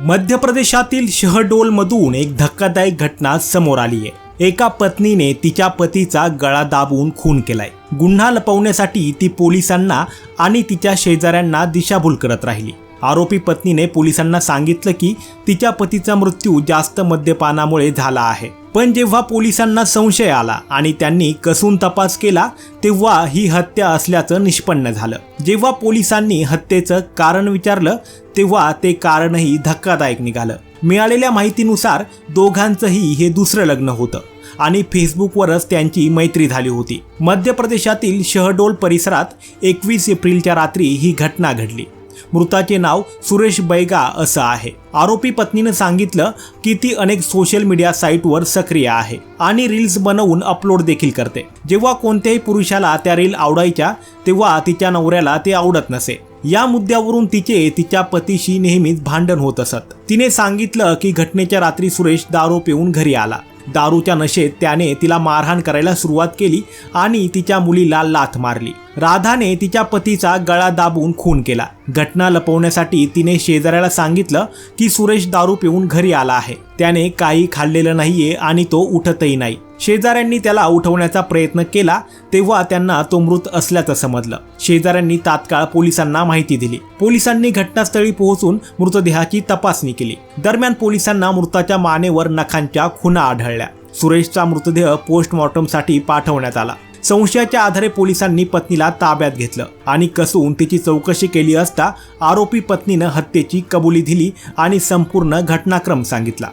मध्य प्रदेशातील शहडोलमधून एक धक्कादायक घटना समोर आली आहे. एका पत्नीने तिच्या पतीचा गळा दाबून खून केलाय. गुन्हा लपवण्यासाठी ती पोलिसांना आणि तिच्या शेजाऱ्यांना दिशाभूल करत राहिली. आरोपी पत्नीने पोलिसांना सांगितलं की तिच्या पतीचा मृत्यू जास्त मद्यपानामुळे झाला आहे. पण जेव्हा पोलिसांना संशय आला आणि त्यांनी कसून तपास केला तेव्हा ही हत्या असल्याचं निष्पन्न झालं. जेव्हा पोलिसांनी हत्येचं कारण विचारलं तेव्हा ते कारणही धक्कादायक निघालं. मिळालेल्या माहितीनुसार दोघांचंही हे दुसरं लग्न होतं आणि फेसबुकवरच त्यांची मैत्री झाली होती. मध्य प्रदेशातील शहडोल परिसरात एकवीस एप्रिलच्या रात्री ही घटना घडली. मृताचे नाव सुरेश बैगा असं आहे. आरोपी पत्नीनं सांगितलं की ती अनेक सोशल मीडिया साईटवर सक्रिय आहे आणि रील्स बनवून अपलोड देखील करते. जेव्हा कोणत्याही पुरुषाला त्या रील आवडायच्या तेव्हा तिच्या नवऱ्याला ते आवडत नसे. या मुद्द्यावरून तिचे तिच्या पतीशी नेहमीच भांडण होत असत. तिने सांगितलं की घटनेच्या रात्री सुरेश दारू पिऊन घरी आला. दारूच्या नशेत त्याने तिला मारहाण करायला सुरुवात केली आणि तिच्या मुलीला लाथ मारली. राधाने तिच्या पतीचा गळा दाबून खून केला. घटना लपवण्यासाठी तिने शेजाऱ्याला सांगितलं की सुरेश दारू पिऊन घरी आला आहे. त्याने काही खाल्लेलं नाहीये आणि तो उठतही नाही. शेजाऱ्यांनी त्याला उठवण्याचा प्रयत्न केला तेव्हा त्यांना तो मृत असल्याचं समजलं. शेजाऱ्यांनी तात्काळ पोलिसांना माहिती दिली. पोलिसांनी घटनास्थळी पोहोचून मृतदेहाची तपासणी केली. दरम्यान पोलिसांना मृताच्या मानेवर नखांच्या खुणा आढळल्या. सुरेशचा मृतदेह पोस्टमॉर्टमसाठी पाठवण्यात आला. संशयाच्या आधारे पोलिसांनी पत्नीला ताब्यात घेतलं आणि कसून तिची चौकशी केली असता आरोपी पत्नीनं हत्येची कबुली दिली आणि संपूर्ण घटनाक्रम सांगितला.